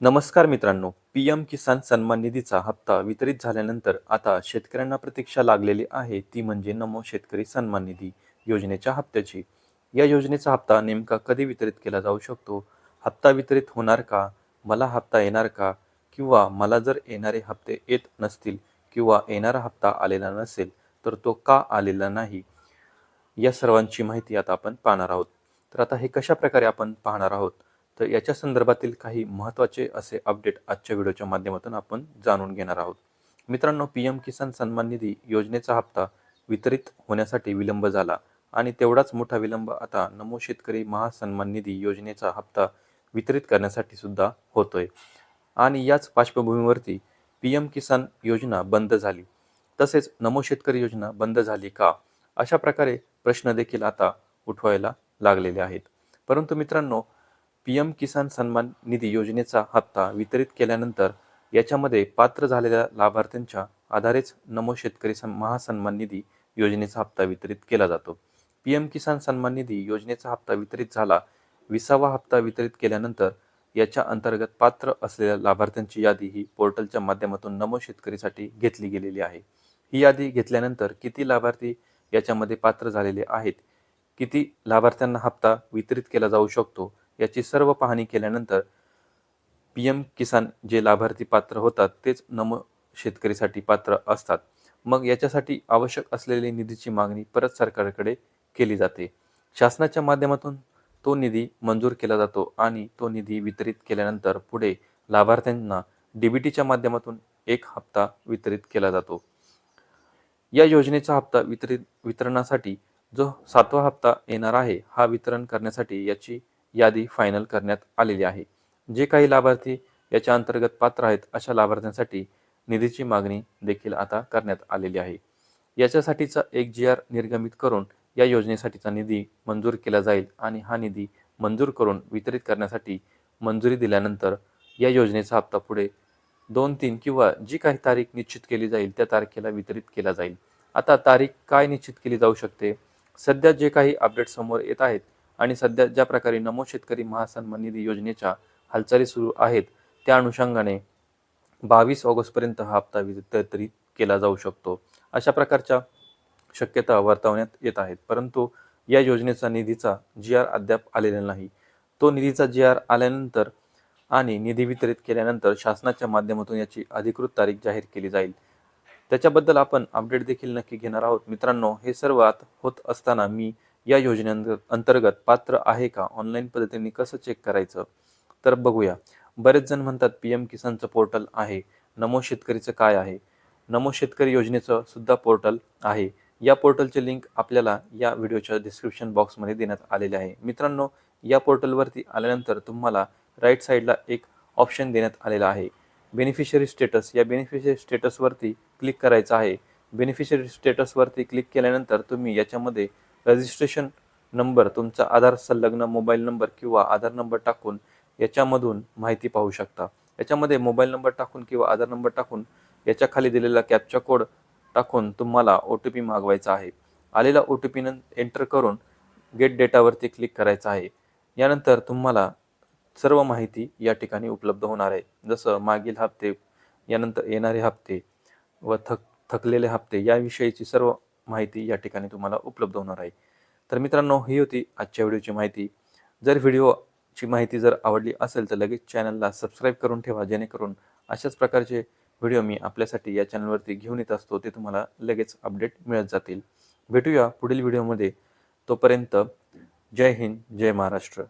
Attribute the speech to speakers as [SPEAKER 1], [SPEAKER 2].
[SPEAKER 1] नमस्कार मित्रांनो P M किसान सन्मान निधीचा हप्ता वितरित झाल्यानंतर आता शेतकऱ्यांना प्रतीक्षा लागलेली आहे. ती म्हणजे नमो शेतकरी सन्मान निधी योजनेच्या हप्त्याची. या योजनेचा हप्ता नेमका कधी वितरित केला जाऊ शकतो? हप्ता वितरित होणार का? मला हप्ता येणार का? किंवा मला जर येणारे हप्ते येत नसतील किंवा येणारा हप्ता आलेला नसेल तर तो का आलेला नाही? या सर्वांची माहिती आता आपण पाहणार आहोत. तर आता हे कशा प्रकारे आपण पाहणार आहोत? तर याच्या संदर्भातील काही महत्त्वाचे असे अपडेट आजच्या व्हिडिओच्या माध्यमातून आपण जाणून घेणार आहोत. मित्रांनो पी एम किसान सन्मान निधी योजनेचा हप्ता वितरित होण्यासाठी विलंब झाला आणि तेवढाच मोठा विलंब आता नमो शेतकरी महासन्मान निधी योजनेचा हप्ता वितरित करण्यासाठी सुद्धा होतोय. आणि याच पार्श्वभूमीवरती पी एम किसान योजना बंद झाली. तसेच नमो शेतकरी योजना बंद झाली का? अशा प्रकारे प्रश्न देखील आता उठवायला लागलेले आहेत. परंतु मित्रांनो पी एम किसान सन्मान निधी योजनेचा हप्ता वितरित केल्यानंतर याच्यामध्ये पात्र झालेल्या लाभार्थ्यांच्या आधारेच नमो शेतकरी सन् महासन्मान निधी योजनेचा हप्ता वितरित केला जातो. पी एम किसान सन्मान निधी योजनेचा हप्ता वितरित झाला विसावा हप्ता वितरित केल्यानंतर याच्या अंतर्गत पात्र असलेल्या लाभार्थ्यांची यादी ही पोर्टलच्या माध्यमातून नमो शेतकरीसाठी घेतली गेलेली आहे. ही यादी घेतल्यानंतर किती लाभार्थी याच्यामध्ये पात्र झालेले आहेत किती लाभार्थ्यांना हप्ता वितरित केला जाऊ शकतो याची सर्व पाहणी केल्यानंतर पी एम किसान जे लाभार्थी पात्र होतात तेच नमो शेतकरीसाठी पात्र असतात. मग याच्यासाठी आवश्यक असलेली निधीची मागणी परत सरकारकडे केली जाते. शासनाच्या माध्यमातून तो निधी मंजूर केला जातो आणि तो निधी वितरित केल्यानंतर पुढे लाभार्थ्यांना डीबीटीच्या माध्यमातून एक हप्ता वितरित केला जातो. या योजनेचा हप्ता वितरित वितरणासाठी जो सातवा हप्ता येणार आहे हा वितरण करण्यासाठी याची यादी फायनल करण्यात आलेली आहे. जे काही लाभार्थी याच्या अंतर्गत पात्र आहेत अशा लाभार्थ्यांसाठी निधीची मागणी देखील आता करण्यात आलेली आहे. याच्यासाठीचा एक जी आर निर्गमित करून या योजनेसाठीचा निधी मंजूर केला जाईल आणि हा निधी मंजूर करून वितरित करण्यासाठी मंजुरी दिल्यानंतर या योजनेचा हप्ता पुढे दोन तीन किंवा जी काही तारीख निश्चित केली जाईल त्या तारखेला वितरित केला जाईल. आता तारीख काय निश्चित केली जाऊ शकते? सध्या जे काही अपडेट समोर येत आहेत आणि सध्या ज्या प्रकारे नमो शेतकरी महासन्मान निधी योजनेच्या हालचाली सुरू आहेत त्या अनुषंगाने बावीस ऑगस्टपर्यंत हा हप्ता वितरित केला जाऊ शकतो. अशा प्रकारच्या शक्यता वर्तवण्यात येत आहेत. परंतु या योजनेचा निधीचा जी आर अद्याप आलेला नाही. तो निधीचा जी आर आल्यानंतर आणि निधी वितरित केल्यानंतर शासनाच्या माध्यमातून याची अधिकृत तारीख जाहीर केली जाईल. त्याच्याबद्दल आपण अपडेट देखील नक्की घेणार आहोत. मित्रांनो हे सर्व आत होत असताना मी या योजने अंतर्गत पात्र आहे का? ऑनलाईन पद्धतीने कसं चेक करायचं? तर बघूया. बरेच जण म्हणतात पी एम किसानचं पोर्टल आहे. नमो शेतकरीचं काय आहे? नमो शेतकरी योजनेचं सुद्धा पोर्टल आहे. या पोर्टलचे लिंक आपल्याला या व्हिडिओच्या डिस्क्रिप्शन बॉक्समध्ये देण्यात आलेले आहे. मित्रांनो या पोर्टलवरती आल्यानंतर तुम्हाला राईट साईडला एक ऑप्शन देण्यात आलेला आहे. बेनिफिशरी स्टेटस या बेनिफिशरी स्टेटसवरती क्लिक करायचं आहे. बेनिफिशरी स्टेटसवरती क्लिक केल्यानंतर तुम्ही याच्यामध्ये रजिस्ट्रेशन नंबर तुमचा आधार संलग्न मोबाईल नंबर किंवा आधार नंबर टाकून याच्यामधून माहिती पाहू शकता. याच्यामध्ये मोबाईल नंबर टाकून किंवा आधार नंबर टाकून याच्या खाली दिलेला कॅपचा कोड टाकून तुम्हाला ओ टी पी मागवायचा आहे. आलेला ओ टी पी एंटर करून गेट डेटावरती क्लिक करायचं आहे. यानंतर तुम्हाला सर्व माहिती या ठिकाणी उपलब्ध होणार आहे. जसं मागील हप्ते यानंतर येणारे हप्ते व थक थकलेले हप्ते याविषयीची सर्व माहिती या ठिकाणी तुम्हाला उपलब्ध होणार आहे. तर मित्रांनो ही होती आजच्या व्हिडिओची माहिती. जर व्हिडिओची माहिती जर आवडली असेल तर लगेच चॅनलला सबस्क्राईब करून ठेवा जेणेकरून अशाच प्रकारचे व्हिडिओ मी आपल्यासाठी या चॅनलवरती घेऊन येत असतो ते तुम्हाला लगेच अपडेट मिळत जातील. भेटूया पुढील व्हिडिओमध्ये. तोपर्यंत जय हिंद जय महाराष्ट्र.